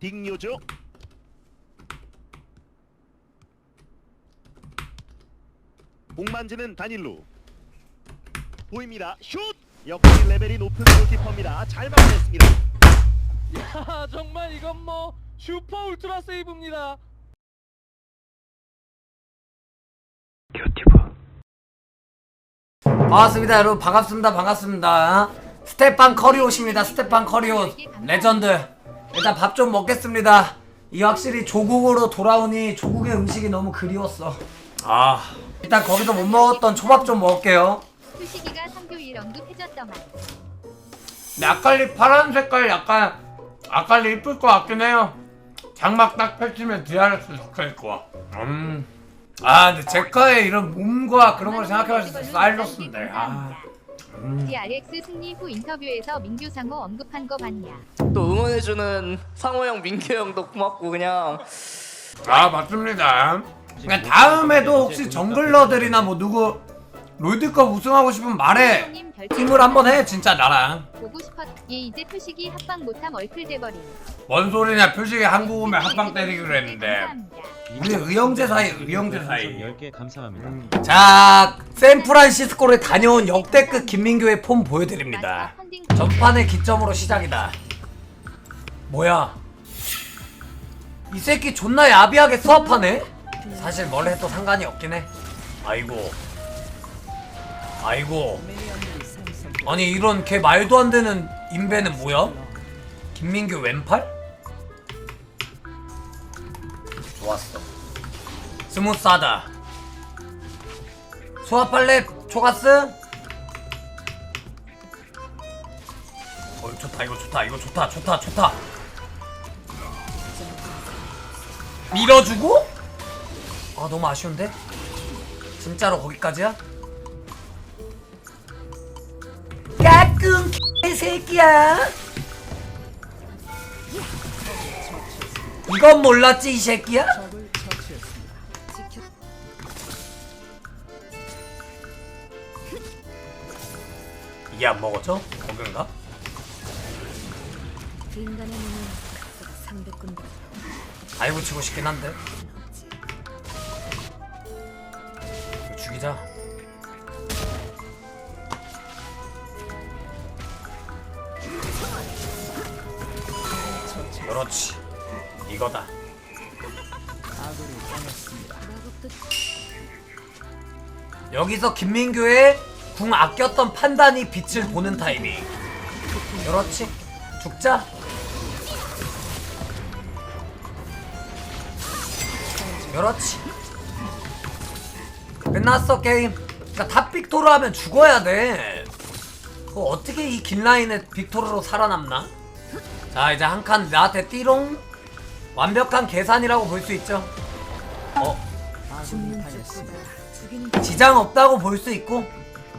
딩요죠. 공 만지는 다닐루. 보입니다. 슛! 역시 레벨이 높은 골키퍼입니다. 잘 막아냈습니다. 야 정말 이건 뭐 슈퍼 울트라 세이브입니다. 반갑습니다 여러분 반갑습니다 반갑습니다 스테판 커리오십니다 스테판 커리오 레전드 일단 밥 좀 먹겠습니다. 이 확실히 조국으로 돌아오니 조국의 음식이 너무 그리웠어. 아. 일단 거기서 못 먹었던 초밥 좀 먹을게요. 수식이가 성교일 언급해줬더만 근데 아칼리 파란 색깔 약간 아칼리 이쁠 것 같긴 해요. 장막 딱 펼치면 DRX 적혀있을 거야 음. 아 근데 제카의 이런 몸과 그런 걸 생각해봤을 때 사일러스인데. 아. DRX 승리 후 인터뷰에서 민규 상호 언급한 거 봤냐? 또 응원해주는 상호 형, 민규 형도 고맙고 그냥. 아 맞습니다. 그러니까 다음에도 혹시 정글러들이나 뭐 누구 롤드컵 우승하고 싶으면 말해. 형님 별칭 팀을 한번 해 진짜 나랑. 보고 싶었 얘 이제 표식이 합방 못함 얼클 돼버린 뭔 소리냐 표식이 한국 오면 한방 때리기로 했는데. 감사합니다. 우리 의형제 사이 의형제 사이. 10개 감사합니다. 자 샌프란시스코를 다녀온 역대급 김민교의 폼 보여드립니다. 마지막 펀딩 전판의 기점으로 시작이다. 뭐야? 이 새끼 존나 야비하게 수업하네? 사실 뭘 해도 상관이 없긴 해. 아이고. 아이고. 아니 이런 개 말도 안 되는 인베는 뭐야? 김민규 왼팔? 좋았어. 스무스하다. 수압할래? 초가스? 어 좋다 이거 좋다 이거 좋다 좋다 좋다 밀어주고? 아 너무 아쉬운데? 진짜로 거기까지야? 까꿍 개새끼야. 이건 몰랐지 이 새끼야? 이게 안 몸은 300군데 아이고 치고 싶긴 한데. 죽이자 그렇지. 이거다. 여기서 김민규의 궁 아꼈던 판단이 빛을 보는 타이밍. 그렇지. 죽자. 그렇지. 끝났어 게임. 그니까 탑 빅토르 하면 죽어야 돼. 그거 어떻게 이 긴 라인에 빅토르로 살아남나 자 이제 한 칸 나한테 띠롱? 완벽한 계산이라고 볼 수 있죠? 어? 지장 없다고 볼 수 있고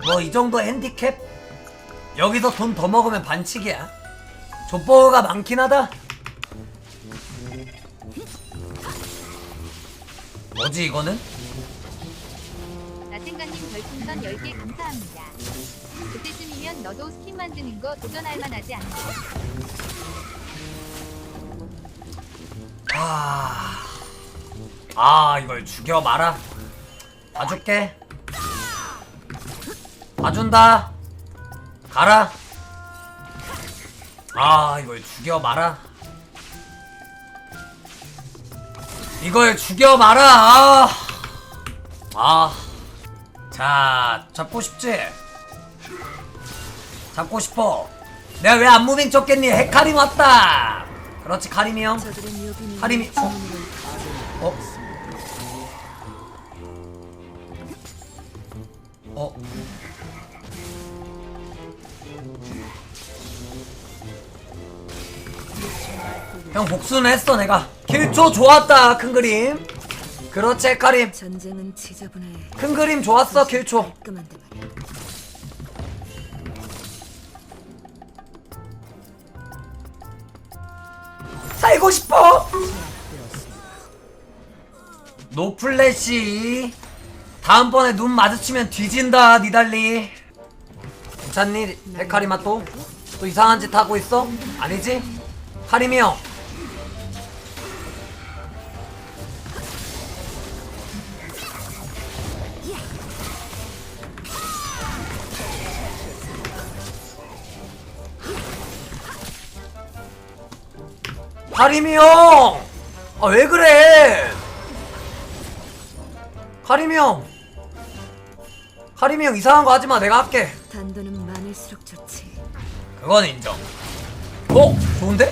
뭐 이 정도 핸디캡? 여기서 돈 더 먹으면 반칙이야. 족보가 많긴 하다. 뭐지 이거는? 나생가님 별풍선 10개 감사합니다. 그때쯤이면 너도 스킨 만드는 거 도전할 만하지 않나 아, 아 이걸 죽여 말아. 봐줄게. 봐준다. 가라. 아 이걸 죽여 말아. 이걸 죽여 말아. 아, 아. 자 잡고 싶지? 잡고 싶어. 내가 왜 안 무빙 쳤겠니? 헤카림 왔다 그렇지 카림이 형 하림이 어? 어? 어? 형 복수는 했어 내가. 킬초 좋았다 큰 그림. 그렇지 지저분해. 큰 그림 좋았어 깔끔한데 노플래시 다음번에 눈 마주치면 뒤진다 니달리 괜찮니 헤카리마 또? 또 이상한 짓 하고 있어? 아니지? 카리미 형 하림이 형! 아, 왜 그래? 하림이 형! 하림이 형 이상한 거 하지 마. 내가 할게. 단도는 많을수록 좋지. 그건 인정. 어? 좋은데?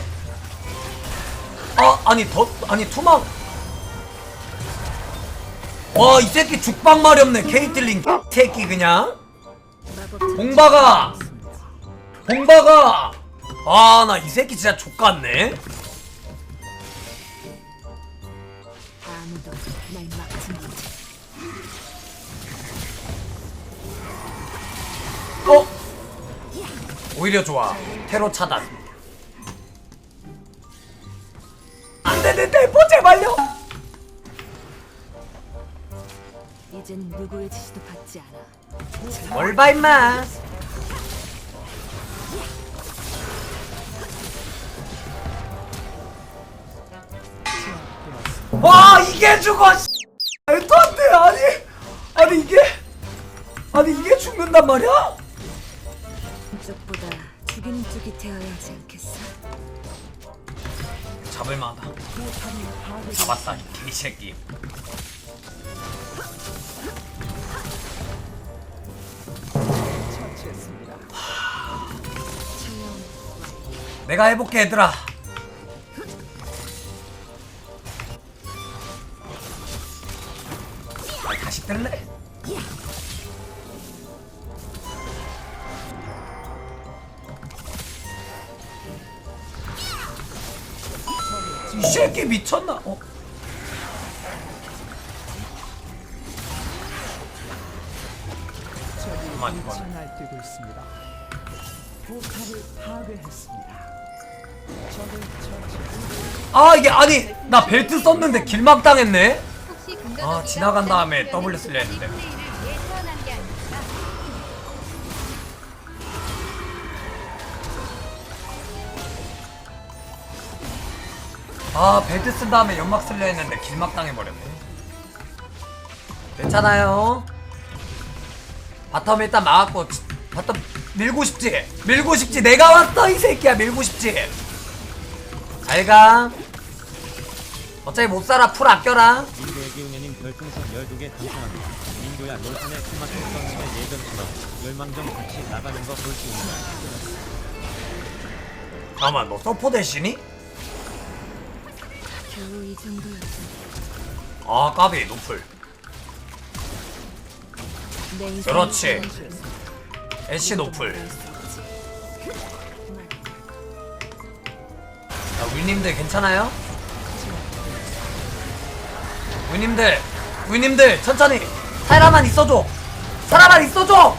아, 아니, 더, 아니, 투망. 와, 이 새끼 죽방 말이 없네. 케이틀린 새끼 그냥. 마법 봉박아! 봉박아! 아, 나 이 새끼 진짜 족같네. 오히려 좋아. 테러 차단. 안 되는데, 뭐 제발요! 이젠 누구의 지시도 받지 않아. 뭘 봐, 임마. 와, 이게 죽어, 씨. 말도 안 돼, 아니. 아니, 이게. 아니, 이게 죽는단 말이야? 되어야 하지 않겠어? 잡을만하다. 잡았다, 이 개새끼. 내가 해볼게, 얘들아. 아, 잠깐만 이거 날뛰고 있습니다. 포탑을 파괴했습니다. 적을 처치. 아 이게 아니 나 벨트 썼는데 길막 당했네 아, 지나간 다음에 W 쓰려 했는데. 아 벨트 쓴 다음에 연막 쓸려 했는데 길막 당해버렸네 괜찮아요 바텀 일단 막았고 지- 바텀 밀고 싶지 밀고 싶지 내가 왔어 이 새끼야 밀고 싶지 잘가 어차피 못살아 풀 아껴라 민교의 기운녀님 별풍선 12개 감사합니다. 민교야 롤판에 스마트 썸님의 예전처럼 열망정 같이 나가는 거 볼 수 있나? 잠깐만 너 서포 대신이? 겨우 이 정도였지. 아 까비 노플 그렇지. 애쉬 노플. 자 위님들 괜찮아요? 위님들 위님들 천천히. 사람만 있어줘. 사람만 있어줘.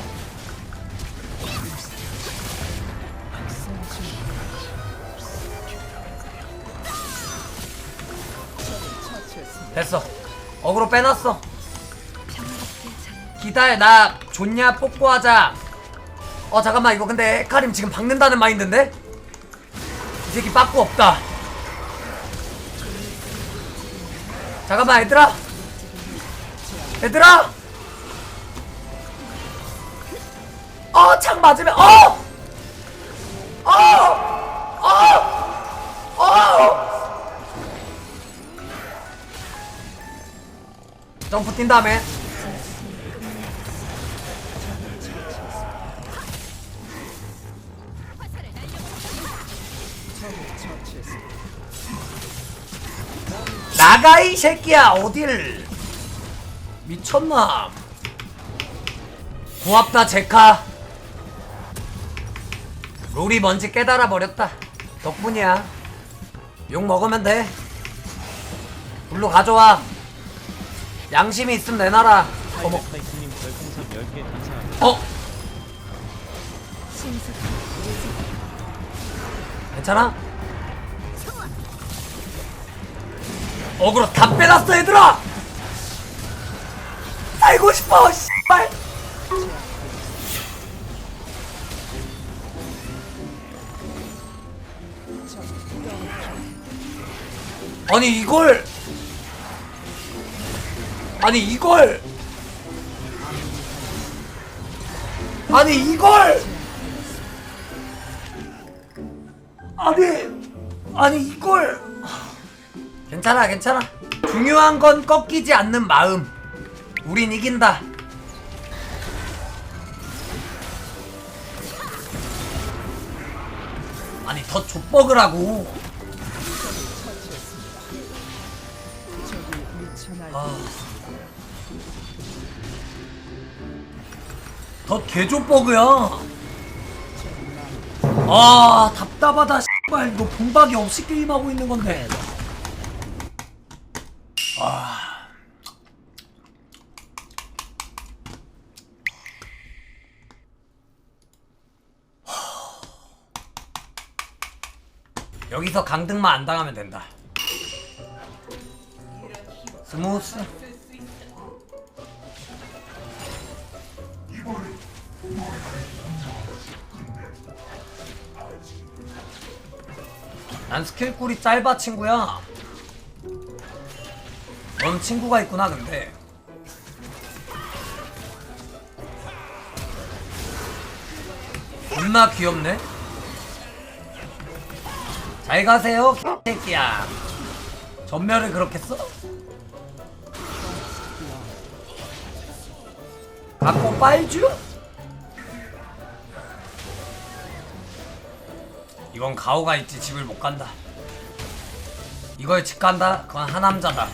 됐어. 어그로 빼놨어 기다려 나 좋냐 뽀뽀하자 어 잠깐만 이거 근데 헤카림 지금 박는다는 마인드인데? 이 새끼 빠꾸 없다 잠깐만 얘들아 얘들아 어 창 맞으면 어! 어! 어! 어! 점프 뛴 다음에 나가 이 새끼야 어딜? 미쳤나? 고맙다 제카. 롤이 뭔지 깨달아 버렸다. 덕분이야. 욕 먹으면 돼. 불로 가져와. 양심이 있으면 내놔라. 어머. 하이파이스님 별풍선 10개 감사합니다. 어? 괜찮아? 어그로 다 빼놨어 얘들아! 살고 싶어 씨발! 아니 이걸! 아니 이걸! 아니 이걸! 아니 아니 이걸 괜찮아 괜찮아. 중요한 건 꺾이지 않는 마음. 우린 이긴다. 아니 더 미쳐 아. 더 개족버그야. 아 답답하다 씨발. 이거 봉박이 없이 게임하고 있는 건데 여기서 강등만 안 당하면 된다. 스무스. 난 스킬꿀이 짧아 친구야. 넌 친구가 있구나 근데. 존나 귀엽네 잘 가세요 새끼야 전멸을 그렇게 써? 갖고 빨주? 이건 가오가 있지 집을 못 간다. 이걸 집 간다? 그건 하남자다.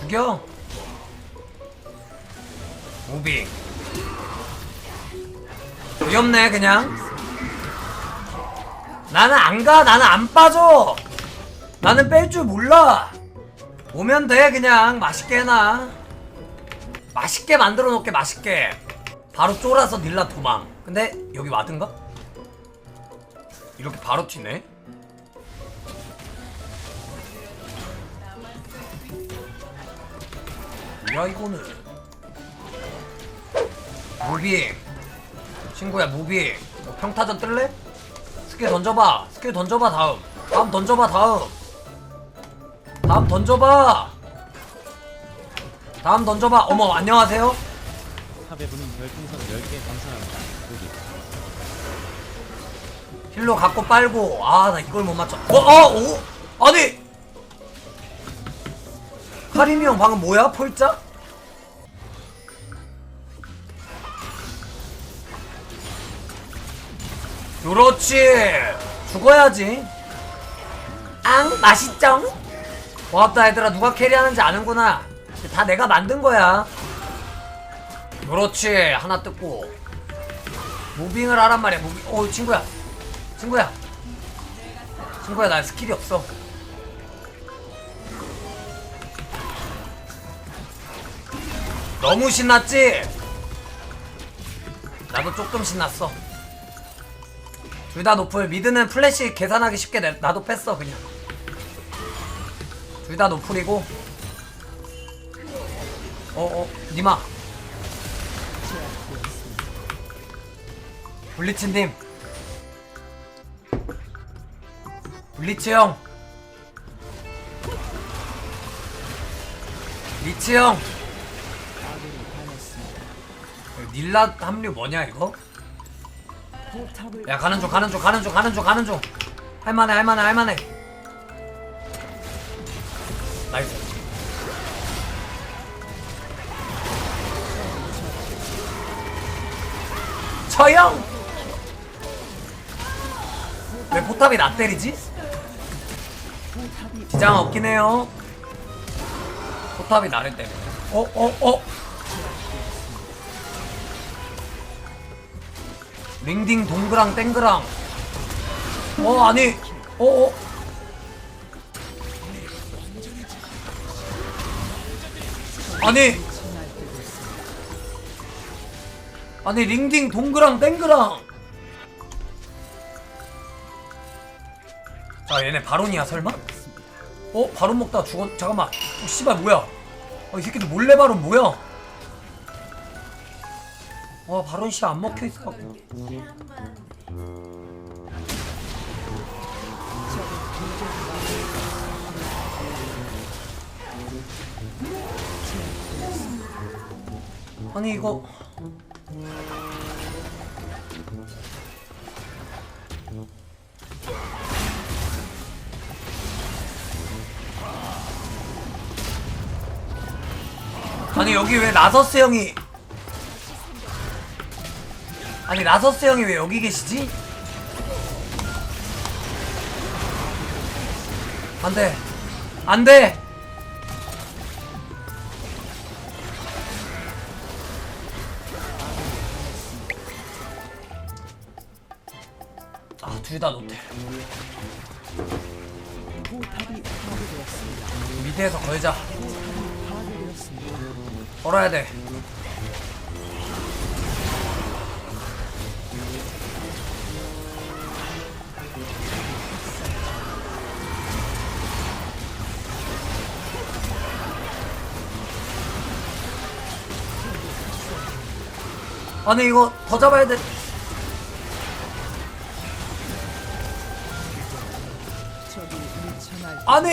죽여. 무빙. 귀엽네 그냥. 나는 안 가. 나는 안 빠져. 나는 뺄 줄 몰라. 오면 돼 그냥 맛있게 해놔. 맛있게 만들어 놓게 맛있게. 바로 쫄아서 닐라 도망. 근데 여기 와든가? 이렇게 바로 튀네? 뭐야 이거는 무빙 친구야 무빙 뭐 평타전 뜰래? 스킬 던져봐 스킬 던져봐 다음 다음 던져봐 다음 다음 던져봐 다음 던져봐 어머 안녕하세요 탑에분은 별풍선 10개 감사합니다. 여기 힐로 갖고 빨고 아 나 이걸 못 맞춰 어? 어? 오? 아니 카림이 형 방금 뭐야 폴짝? 그렇지. 죽어야지. 앙 맛있쩡 고맙다 얘들아. 누가 캐리하는지 아는구나. 다 내가 만든 거야. 그렇지. 하나 뜯고. 무빙을 하란 말이야. 무빙. 어 친구야. 친구야. 친구야 나 스킬이 없어. 너무 신났지? 나도 조금 신났어 둘 다 노플. 미드는 플래시 계산하기 쉽게 내, 나도 뺐어 그냥. 둘 다 노플이고. 어어 니마 블리츠님. 블리츠 형. 리츠 형. 닐라 합류 뭐냐 이거? 야 가는 중 가는 중 가는 중 가는 중 가는 중. 할만해 할만해 할만해. 나이스. 처형! 왜 포탑이 나 때리지? 지장 없긴 해요. 포탑이 나를 때리네 어 어, 어. 링딩 동그랑 땡그랑. 어 아니 어어. 아니. 아니 링딩 동그랑 땡그랑. 자 얘네 바론이야 설마? 어? 바론 먹다가 죽었.. 잠깐만. 어 씨발 뭐야? 어, 이 새끼들 몰래 바론 뭐야 어, 와 바론 씨안 먹혀 있어. 아니 이거 아니 여기 왜 나서스 형이 아니 라서스 형이 왜 여기 계시지? 안돼 안돼 아둘 다 노텔. 미드에서 걸자. 걸어야 돼 아니 이거 더 잡아야 돼. 아니!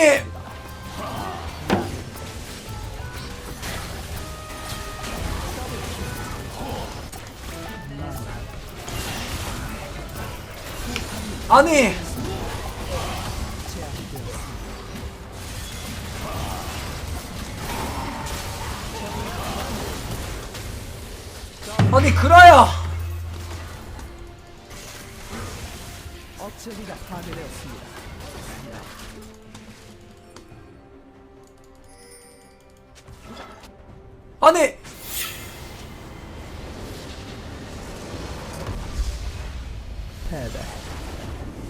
아니 아니 그라야 억제기가 파괴되었습니다. 아니 패배.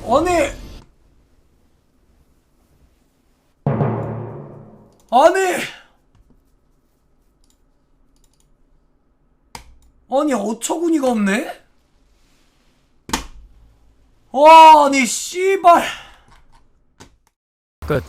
아니 아니 아니 어처구니가 없네? 아니 씨발. 끝